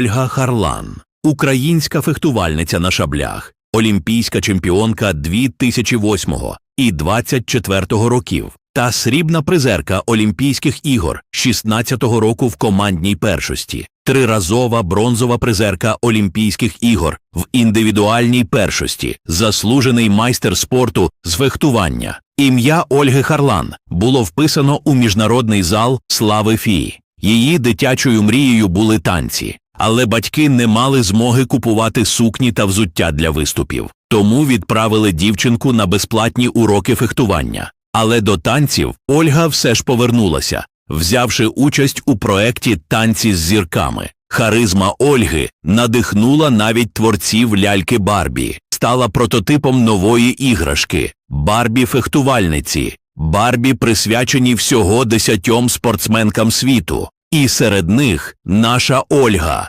Ольга Харлан, українська фехтувальниця на шаблях, олімпійська чемпіонка 2008 і 24 років та срібна призерка Олімпійських ігор 16-го року в командній першості, триразова бронзова призерка Олімпійських ігор в індивідуальній першості, заслужений майстер спорту з фехтування. Ім'я Ольги Харлан було вписано у міжнародний зал слави Фії. Її дитячою мрією були танці, але батьки не мали змоги купувати сукні та взуття для виступів, тому відправили дівчинку на безплатні уроки фехтування. Але до танців Ольга все ж повернулася, взявши участь у проекті Танці з зірками. Харизма Ольги надихнула навіть творців ляльки Барбі, стала прототипом нової іграшки Барбі фехтувальниці. Барбі присвячені всього десятьом спортсменкам світу, і серед них наша Ольга.